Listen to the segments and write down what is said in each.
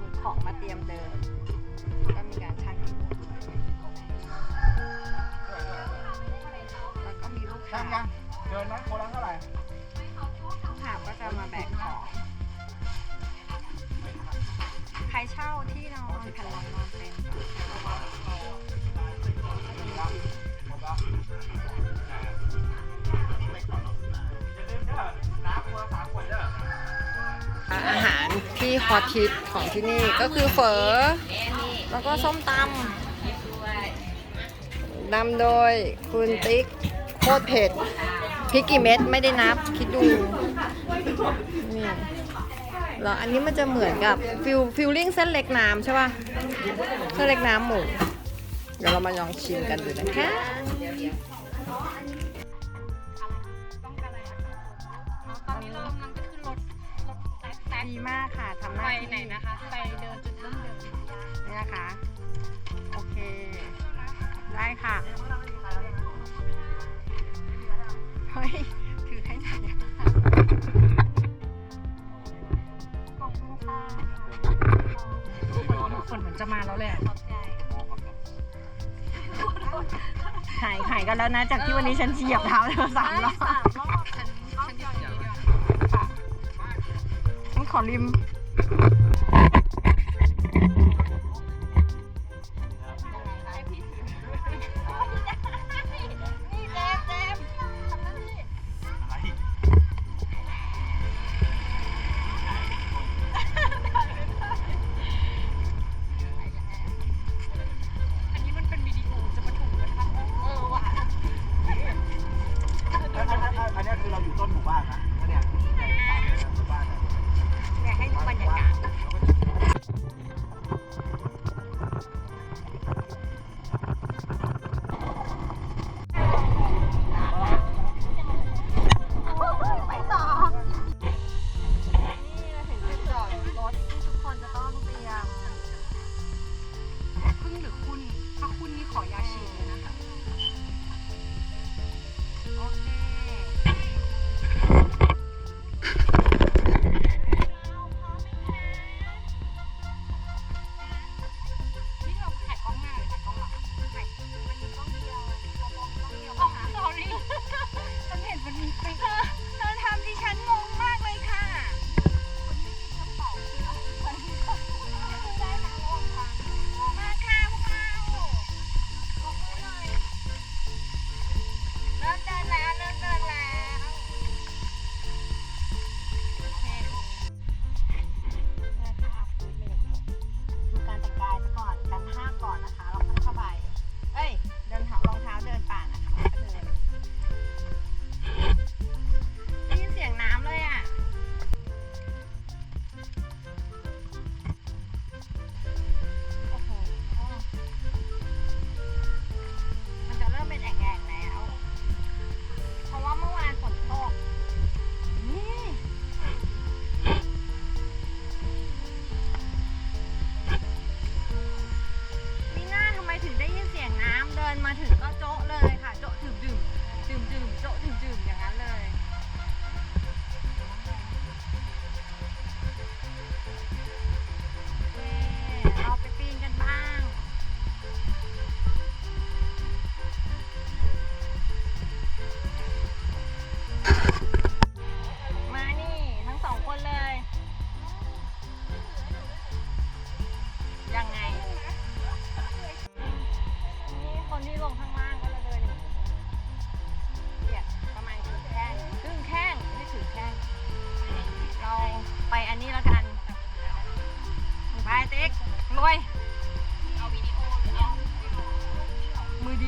มีของมาเตรียมเดิม ฮอตฮิตของที่นี่ก็คือเฝอ แล้วก็ส้มตำนำโดยคุณติ๊กโคตรเผ็ดพริกกี่เม็ดไม่ได้นับ คิดดู นี่แล้วอันนี้มันจะเหมือนกับฟิลฟิลลิ่งเส้นเล็กน้ำใช่ป่ะ เส้นเล็กน้ำหมู เดี๋ยวเรามาลองชิมกันดูนะคะ ไปเดินจุดเริ่มเดิมนี่นะคะ โอเค ได้ค่ะ เฮ้ย ถือให้หน่อยคนเหมือนจะมาแล้วแหละหายหายกันแล้วนะ จากที่วันนี้ฉันเหยียบเท้าเธอสามรอบฉันขอริม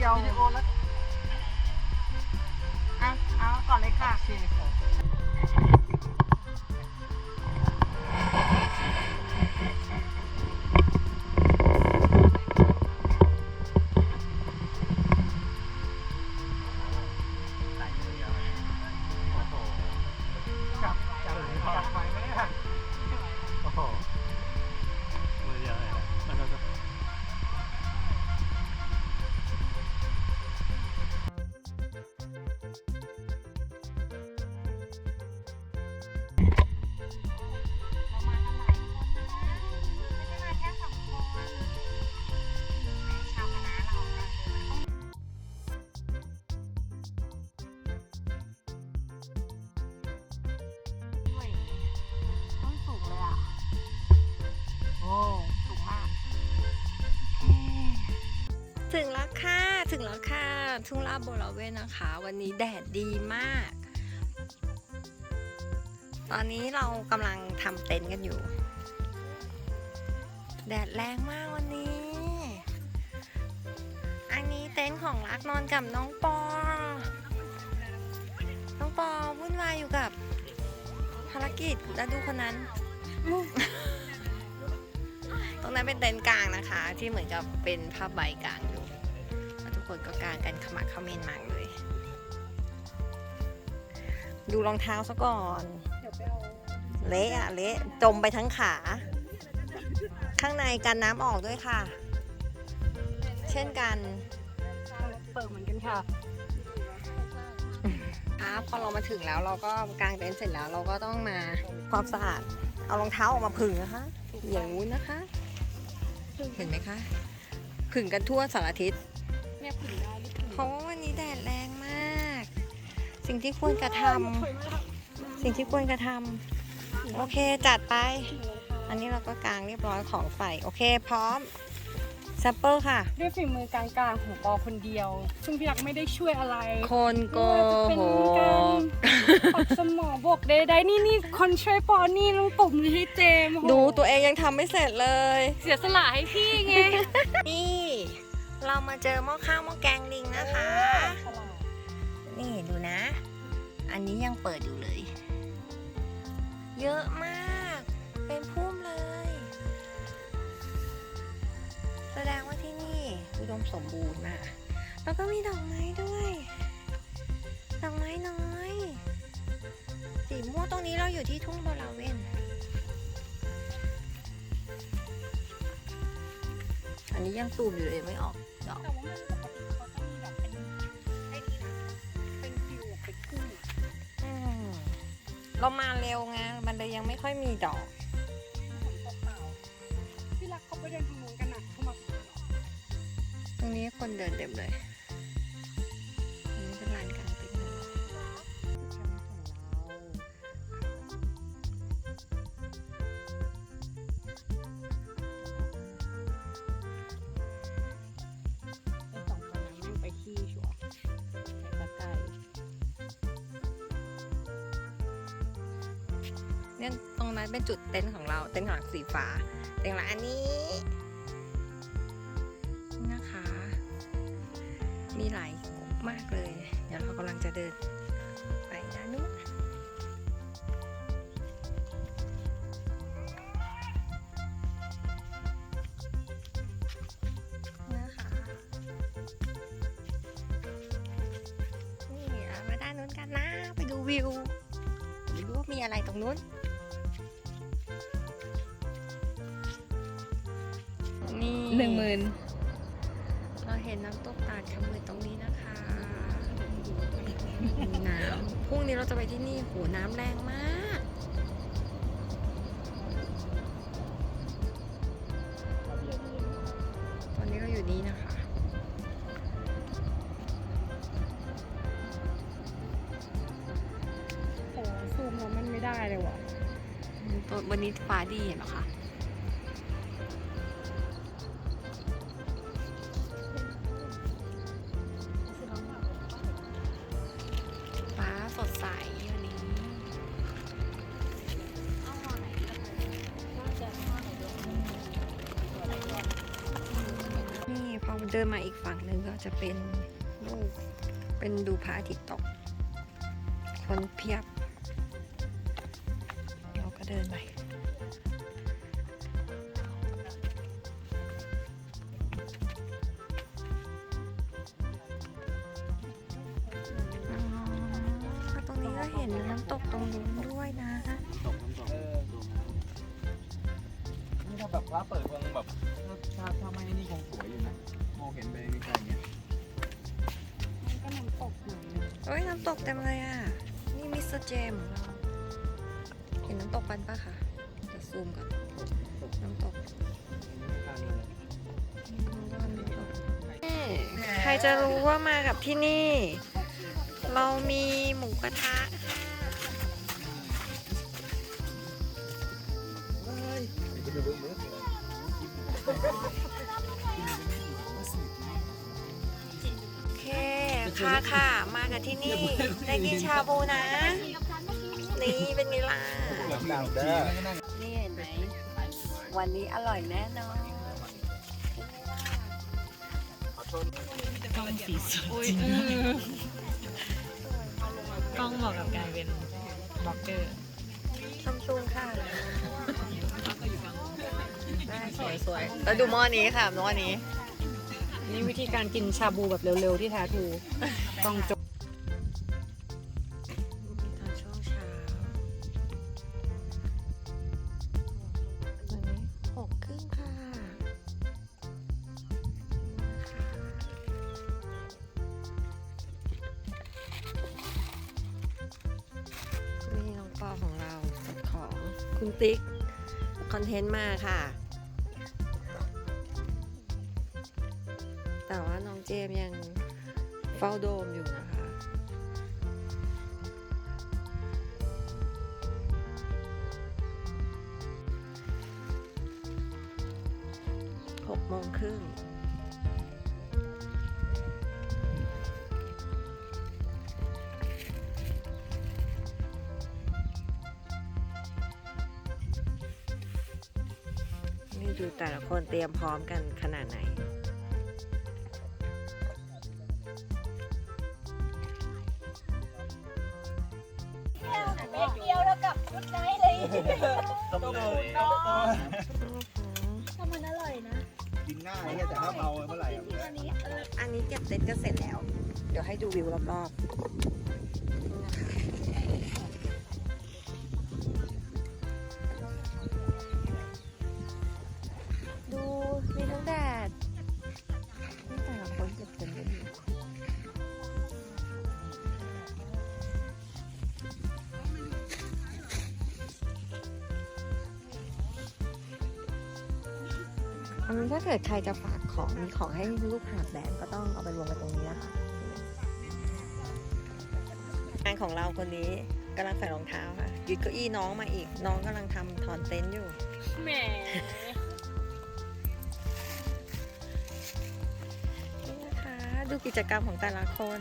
ดียว เอาเอาก่อนเลยค่ะ โอเค ถึงแล้วค่ะ ทุ่งลาบโบราเวนนะคะ วันนี้แดดดีมาก ตอนนี้เรากำลังทำเต็นท์กันอยู่ แดดแรงมากวันนี้ อันนี้เต็นท์ของรักนอนกับน้องปอ น้องปอวุ่นวายอยู่กับภารกิจแล้วดูคนนั้น ตรงนั้นเป็นเต็นท์กลางนะคะ ที่เหมือนกับเป็นผ้าใบกลาง คนก็กางกันขมักเขม้นมากเลย ดูรองเท้าซะก่อนเดี๋ยวไปเอาเละอะเละจมไปทั้งขา ข้างในกันน้ำออกด้วยค่ะ เช่นกันเปิดเหมือนกันค่ะครับพอเรามาถึงแล้วเราก็กางเต็นท์เสร็จแล้วเราก็ต้องมาความสะอาดเอารองเท้าออกมาผึ่งนะคะอย่างงู้นนะคะ เห็นไหมคะผึ่งกันทั่วสารทิศ สิ่งที่ควรกระทำสิ่งที่ควรกระทำโอเคจัดไป อันนี้เราก็กางเรียบร้อยของใส่โอเค พร้อมแซปเปิลค่ะ ด้วยฝีมือกลางๆของปอคนเดียว ซึ่งพี่รักไม่ได้ช่วยอะไรคนโกไม่ว่าจะเป็นหการกปักสมองบกใดๆนี่นี่คนช่วยปอนี่ต้องตบมือให้เจมส์โอ้โหดูตัวเองยังทำไม่เสร็จเลย เสียสละให้พี่ไง นี่ เรามาเจอหม้อข้าวหม้อแกงลิงนะคะ นี่ดูนะ อันนี้ยังเปิดอยู่เลย เยอะมาก เป็นพุ่มเลย แสดงว่าที่นี่อุดมสมบูรณ์มากแล้วก็มีดอกไม้ด้วย ดอกไม้น้อย สีม่วงตรงนี้เราอยู่ที่ทุ่งบราเวนอันนี้ยังตูมอยู่เลยไม่ออกดอก เรามาเร็วไงมันเลยยังไม่ค่อยมีดอกฝนตกเปล่าพี่รักเขาไปเดินทางนู้นกันนะเขามาซื้อหรอตรงนี้คนเดินเต็มเลย สีฟ้าเต็นท์หลังอันนี้นะคะ มีหลายมากเลย เดี๋ยวเรากำลังจะเดินไปด้านนู้นนะคะนี่อามาด้านนู้นกันนะไปดูวิวไปดูว่ามีอะไรตรงนู้น หนึ่งหมื่นเราเห็นน้ำตกตาดขมือตรงนี้นะคะน้ำพรุ่งนี้เราจะไปที่นี่โหน้ำแรงมาก ตอนนี้เราอยู่นี่นะคะโอ้ซูมแล้วมันไม่ได้เลยว่ะ วันนี้ฟ้าดีเห็นไหมคะ เดินมาอีกฝั่งหนึ่งก็จะเป็นลูกเป็นดูพระอาทิตย์ตก คนเพียบ เราก็เดินไป รจะรู้ว่ามากับที่นี่ เรามีหมูกระทะค่ะค่ะ มากันที่นี่ ได้กินชาบูนะ นี่เป็นไงล่ะ นี่เห็นไหม วันนี้อร่อยแน่นอน กล้องเหมาะกับการเป็นบล็อกเกอร์ซัมซุงค่ะสวยสวยแล้วดูหม้อนี้ค่ะหม้อนี้ๆนี่วิธีการกินชาบูแบบเร็วๆที่แท้ทรูต้องจบ ดูแต่ละคนเตรียมพร้อมกันขนาดไหนเดียวแล้วกับชุดไนท์เลยต้องเลยถ้ามันอร่อยนะกินง่ายแต่ถ้าเมาเมื่อไหร่อันนี้เอออันนี้เก็บเต็นท์ก็เสร็จแล้ว เดี๋ยวให้ดูวิวรอบๆ นนี้ถ้าเกิดใครจะฝากของมีของให้ลูกหาบแดดก็ต้องเอาไปรวมกันตรงนี้นะคะงานของเราคนนี้กำลังใส่รองเท้าค่ะยึดเก้าอี้น้องมาอีก น้องกำลังทำถอนเต็นท์อยู่แหมนี่นะคะดูกิจกรรมของแต่ละคน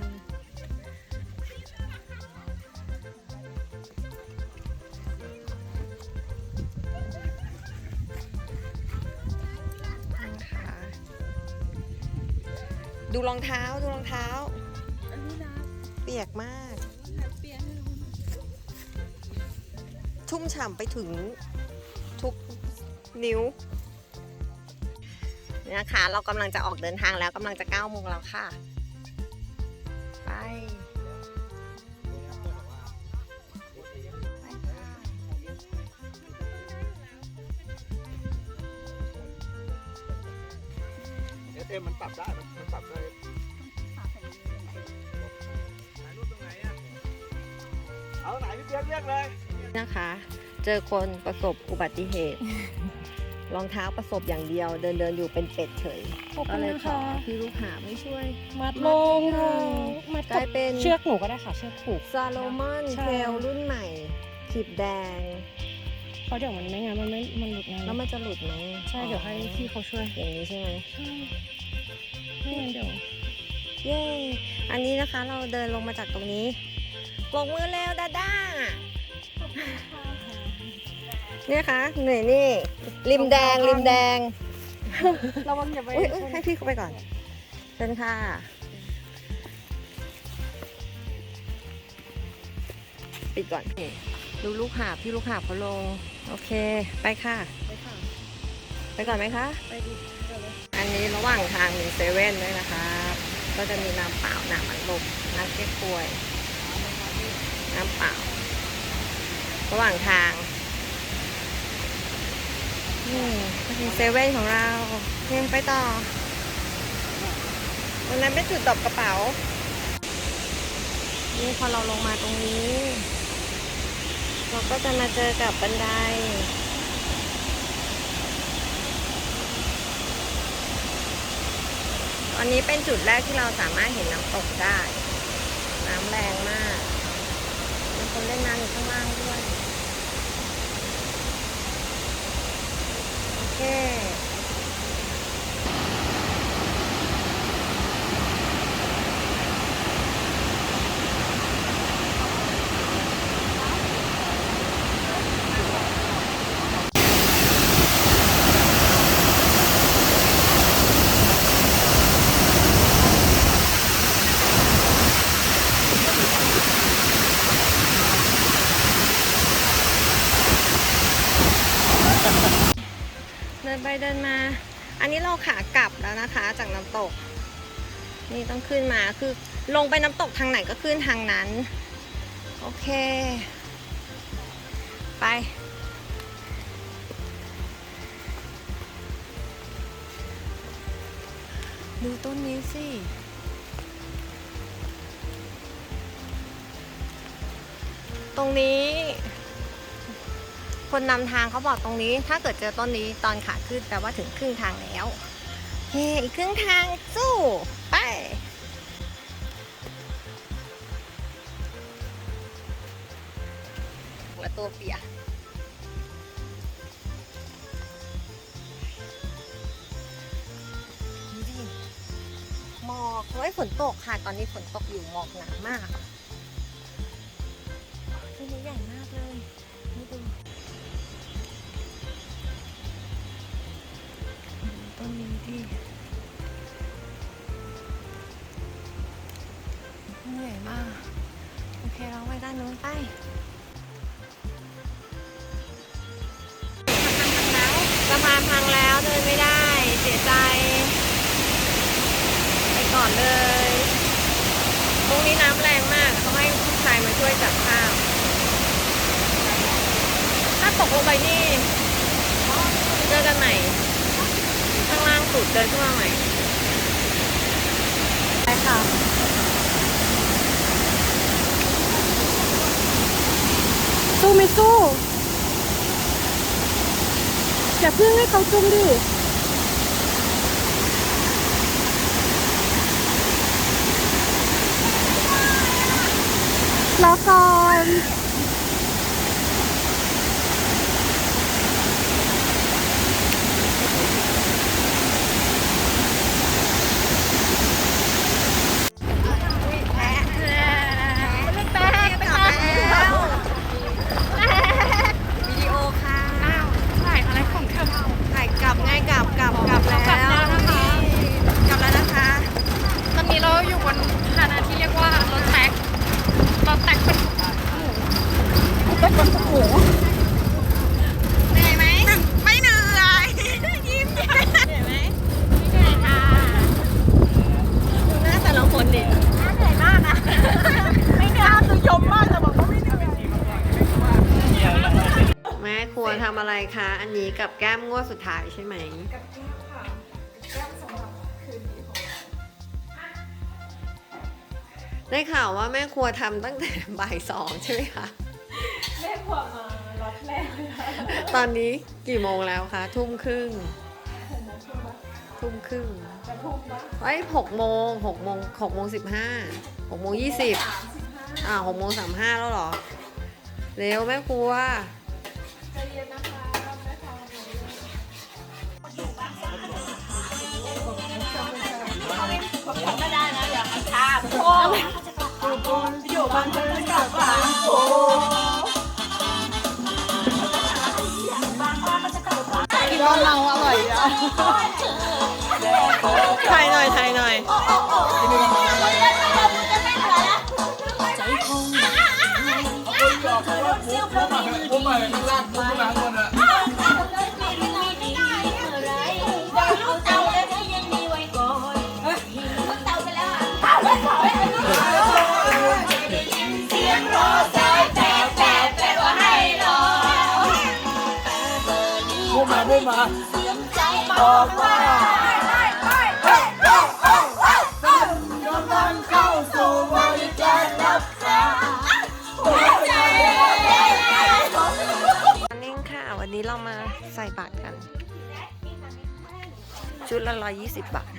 ดูรองเท้าดูรองเท้าเปียกมากชุ่มฉ่ำไปถึงทุกนิ้วนี่นะคะเรากำลังจะออกเดินทางแล้วกำลังจะ9โมงแล้วค่ะ ไปไปค่ะเอสเอ็มมันปรับได้มัน เอาไหนพี่เปียกเรียกเลยนะคะ เจอคนประสบอุบัติเหตุ รองเท้าประสบอย่างเดียว เดินเดินๆอยู่เป็นเป็ดเฉยขอบก็คุณเลยนะขอคะพี่ลูกหาไม่ช่วย มัดลงค่ะมัดกลายเป็น เชือกหนูก็ได้ค่ะ เชือกผูก ซาโลมอนใช่ เทลรุ่นใหม่ขีบแดง เพราะเดี๋ยวมันไม่งั้นมันไม่มันหลุดไงแล้วมันจะหลุดไหมใช่เดี๋ยวให้พี่เขาช่วยอย่างนี้ใช่ไหมใช่ไม่งั้นเดี๋ยว เย้ อันนี้นะคะเราเดินลงมาจากตรงนี้ ปรบมือเร็วดาด้าเนี่ยค่ะหน่วยนี่ ริมแดงริมแดงระวังอย่าไปอุ้ยอุ๊ยให้พี่เข้าไปก่อนเชิญค่ะ ปิดก่อนนี่ดูลูกหาบพี่ลูกหาบเขาลง โอเค ไปค่ะ ไปค่ะ ไปก่อนไหมคะ ไปดิเดี๋ยวเลยอันนี้ระหว่างทางมีเซเว่นด้วยนะคะ ก็จะมีน้ำเปล่าน้ำอัดลมน้ำเก๊กฮวย น้ำเปล่า ระหว่างทางนี่ก็มีเซเว่นของเราเพียงไปต่อตรงนั้นเป็นจุดตบกระเป๋า นี่พอเราลงมาตรงนี้ เราก็จะมาเจอกับบันไดอันนี้เป็นจุดแรกที่เราสามารถเห็นน้ำตกได้ น้ำแรงมาก คนเล่นน้ำอยู่ข้างล่างด้วย โอเค น ไปเดินมา อันนี้เราขากลับแล้วนะคะจากน้ำตก นี่ต้องขึ้นมาคือลงไปน้ำตกทางไหนก็ขึ้นทางนั้น โอเค ไปดูต้นนี้สิ ตรงนี้ คนนำทางเขาบอกตรงนี้ ถ้าเกิดเจอต้นนี้ตอนขาขึ้นแปลว่าถึงครึ่งทางแล้วเฮ้อีกครึ่งทางสู้ไปหัวตัวเปียดูดิหมอกเฮ้ยฝนตกค่ะ ตอนนี้ฝนตกอยู่หมอกหนามากต้นนี้ใหญ่มากเลยนี่ดู ต้นนี้ดิเหนื่อยมาก โอเคเราไปด้านนู้นไปสะพานพังแล้วเดินไม่ได้เสียใจ ไปก่อนเลย ตรงนี้น้ำแรงมากเขาให้ผู้ชายมาช่วยจับข้าวถ้าตกลงไปนี่เจอกันใหม่ ข้างล่างสุดเดินขึ้นมาใหม่ไปค่ะสู้ไม่สู้ อย่าเพิ่งให้เขาจุ่มดิรอก่อน แพ้แพ้แพ้กลับแล้ววิดีโอค่ะ อ้าวถ่ายอะไรของเธอ ถ่ายกลับง่ายกลับกลับกลับแล้ว กลับแล้วนะคะ กลับแล้วนะคะ ตอนนี้เราอยู่บนพาหนะที่เรียกว่ารถแท็กรถแท็กเป็นหมูเป็นบนหมู เหนื่อยไหมไม่เหนื่อยยิ้มเหนื่อยไหม เหนื่อยค่ะ ดูหน้าแต่ละคนดิ เหนื่อยมากนะไม่กล้าคือยมมากแต่บอกว่าไม่เหนื่อย แม่ครัวทำอะไรคะ อันนี้ กับแก้มงวดสุดท้ายใช่ไหมได้ข่าวว่าแม่ครัวทำตั้งแต่ บ่ายสองใช่ไหมคะ แม่ขวมาล็อตแรกเลยค่ะตอนนี้กี่โมงแล้วคะ ทุ่มครึ่งทุ่มครึ่งจะทุ่มปะไอ้ยหกโมงหกโมงหกโมงสิบห้าหกโมงยี่สิบอ่าหกโมงสามห้าแล้วเหรอ เร็วแม่ครัว ใจเย็นนะคะ กินบ้านเราอร่อยอะถ่ายหน่อยถ่ายหน่อยผมมาข้างล่างผมข้างล่างคนอะ พูดมาพูดมาบอกว่ากำลังเข้าสู่บริการรับฝากนิ่งค่ะ วันนี้เรามาใส่บาตรกัน ชุดละร้อยยี่สิบบาท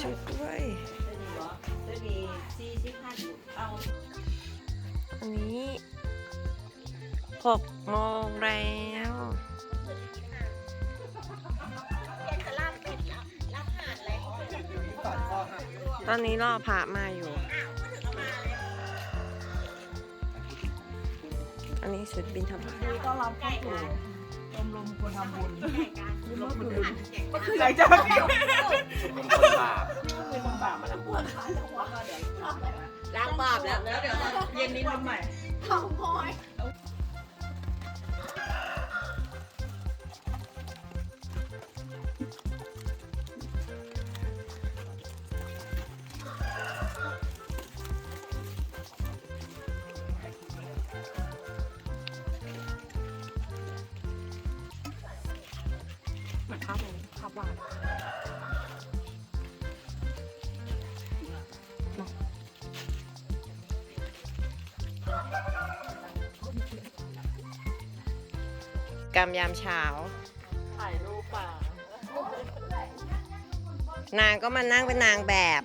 ชุดด้วยจะมีสี่สิบห้าอยู่เอาอันนี้หกโมงแล้วตอนนี้รอพระมาอยู่ อันนี้ชุดบินธบาตต้อนรับเข้าสู่หลังจากที่ เป็นคนบาปเป็นคนบาปมาทำบุญล้างบาปแล้ว แล้วเดี๋ยวเย็นนี้ทำใหม่ข้ กำยามเช้า ถ่ายรูปป่านางก็มานั่งเป็นนางแบบ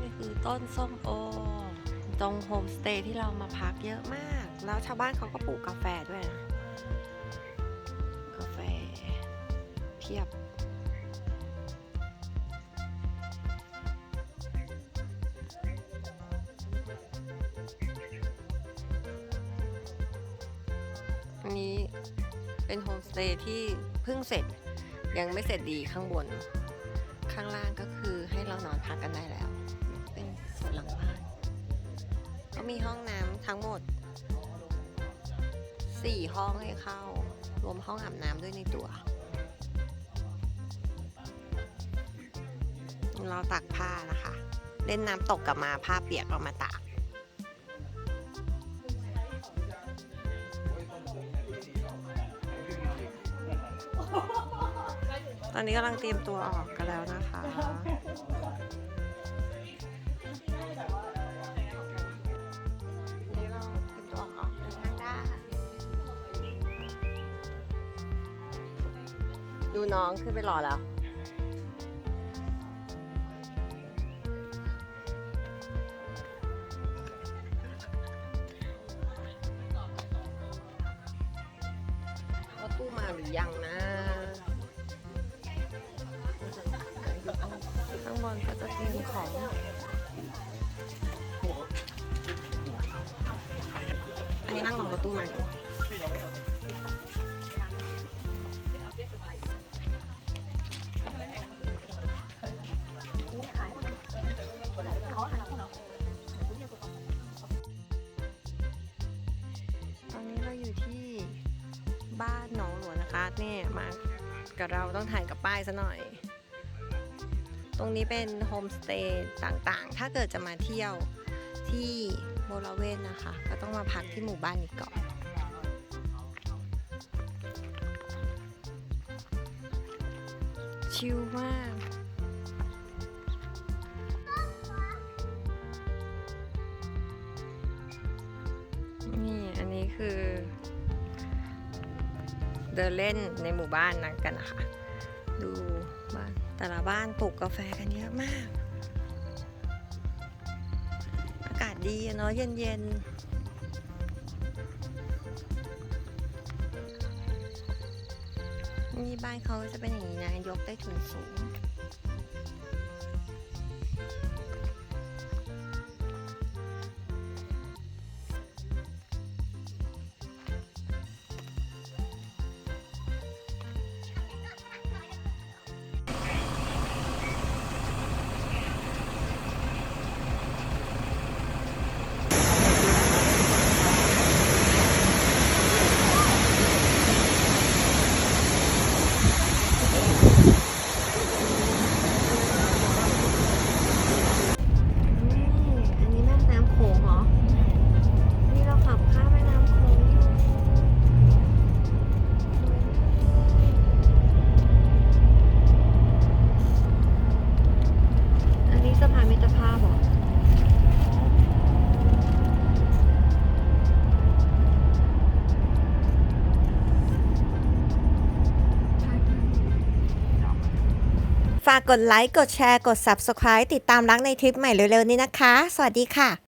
นี่คือต้นส้มโอ ตรงโฮมสเตย์ที่เรามาพักเยอะมาก แล้วชาวบ้านเขาก็ปลูกกาแฟด้วยนะ กาแฟเพียบอันนี้เป็นโฮมสเตย์ที่เพิ่งเสร็จยังไม่เสร็จดีข้างบน ข้างล่างก็คือให้เรานอนพักกันได้แล้ว ก็มีห้องน้ำทั้งหมด 4 ห้องให้เข้า รวมห้องอาบน้ำด้วยในตัว เราตักผ้านะคะ เล่นน้ำตกกลับมาผ้าเปียกเรามาตากตอนนี้กำลังเตรียมตัวออกกันแล้วนะคะ น้องขึ้นไปรอแล้วว่าตู้มาหรือยังนะ ข้างบนก็จะเตรียมของอันนี้นั่งรอรถตู้มาอยู่ กับเราต้องถ่ายกับป้ายซะหน่อย ตรงนี้เป็นโฮมสเตย์ต่างๆ ถ้าเกิดจะมาเที่ยวที่โบราเวนนะคะ ก็ต้องมาพักที่หมู่บ้านนี้ก่อนชิลมาก เดินเล่นในหมู่บ้านนะกันนะคะ ดูบ้านแต่ละบ้านปลูกกาแฟกันเยอะมาก อากาศดีเนาะเย็นๆนี่บ้านเขาจะเป็นอย่างนี้นะ ยกได้ถุนสูงากกดไลค์ กดแชร์ กด Subscribe ติดตามรักในทริปใหม่เร็วๆนี้นะคะ สวัสดีค่ะ